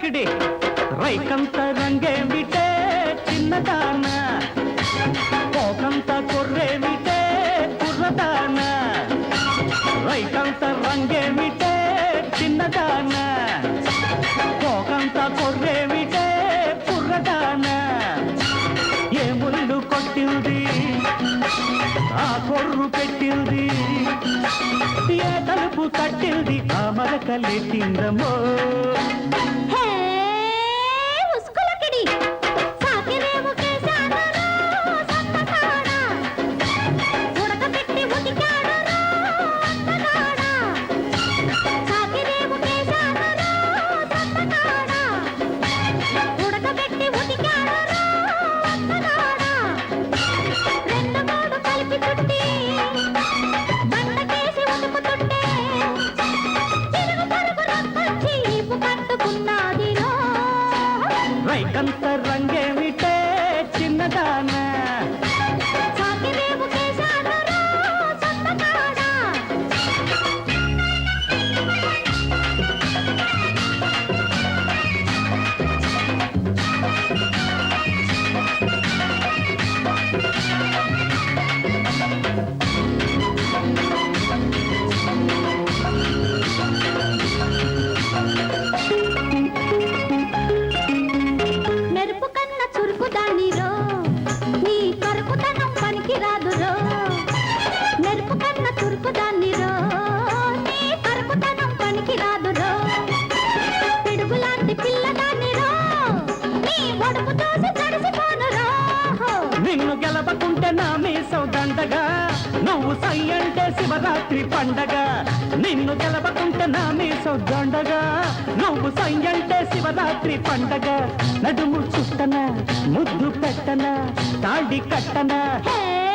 ముసుకులకిడి రైకంత రంగేమిటే చిన్నదాన పోకంత కొర్రేమిటే కుర్రదాన రైకంత రంగేమిటే చిన్నదాన పోకంత కొర్రేమిటే కుర్రదాన ఏ ముళ్ళు కొట్టింది ఆ కొర్రు పెట్టింది ఏ తలుపు తట్టింది ఆ మరకలెట్టిందమ్మో నా మీసం దండగా నువ్వు సై అంటే శివరాత్రి పండగ. నిన్ను గెలవకుంటే నా మీసం దండగా నువ్వు సై అంటే శివరాత్రి పండగ. నడుము చుట్టన ముద్దు పెట్టన తాడి కట్టన. హే!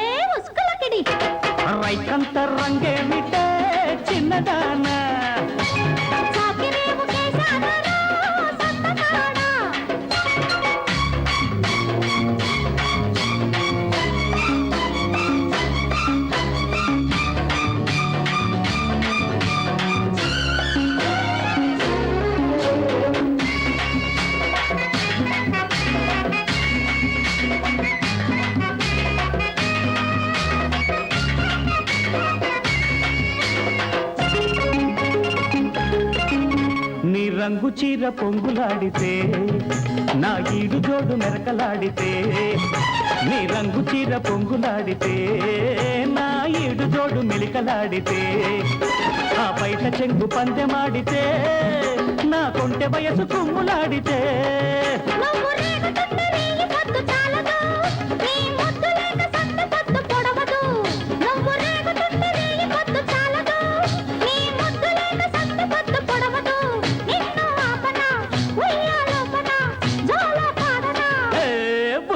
రంగు చీర పొంగులాడితే నా ఈడు జోడు మెరకలాడితే నీ రంగు చీర పొంగులాడితే నా ఈడు జోడు మెలికలాడితే ఆ బయట చెంగు పందెమాడితే నా కొంటె వయసు కుమ్ములాడితే.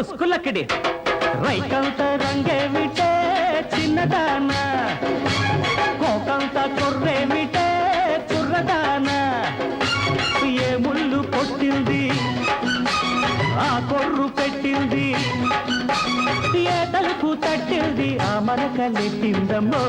బుస్కులకిడి రైకంత రంగేమిటే చిన్నదానా. కోకంత కొర్రేమిటే కుర్రదానా ఏ ముళ్ళు కొట్టింది ఆ కొర్రు పెట్టింది. ఏ తలుపు తట్టింది ఆ మనకలెట్టిందమ్మో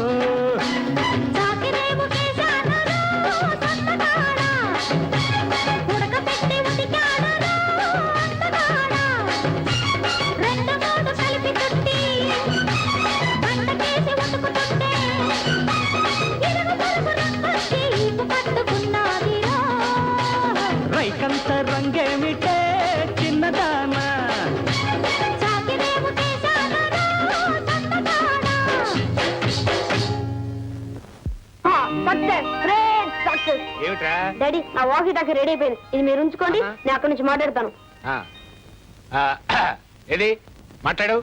ఏమిట్రా? డాడీ నా వాకి టాకి రెడీ అయిపోయింది. ఇది మీరు ఉంచుకోండి. నేను అక్కడి నుంచి మాట్లాడతాను. ఏది? మాట్లాడు.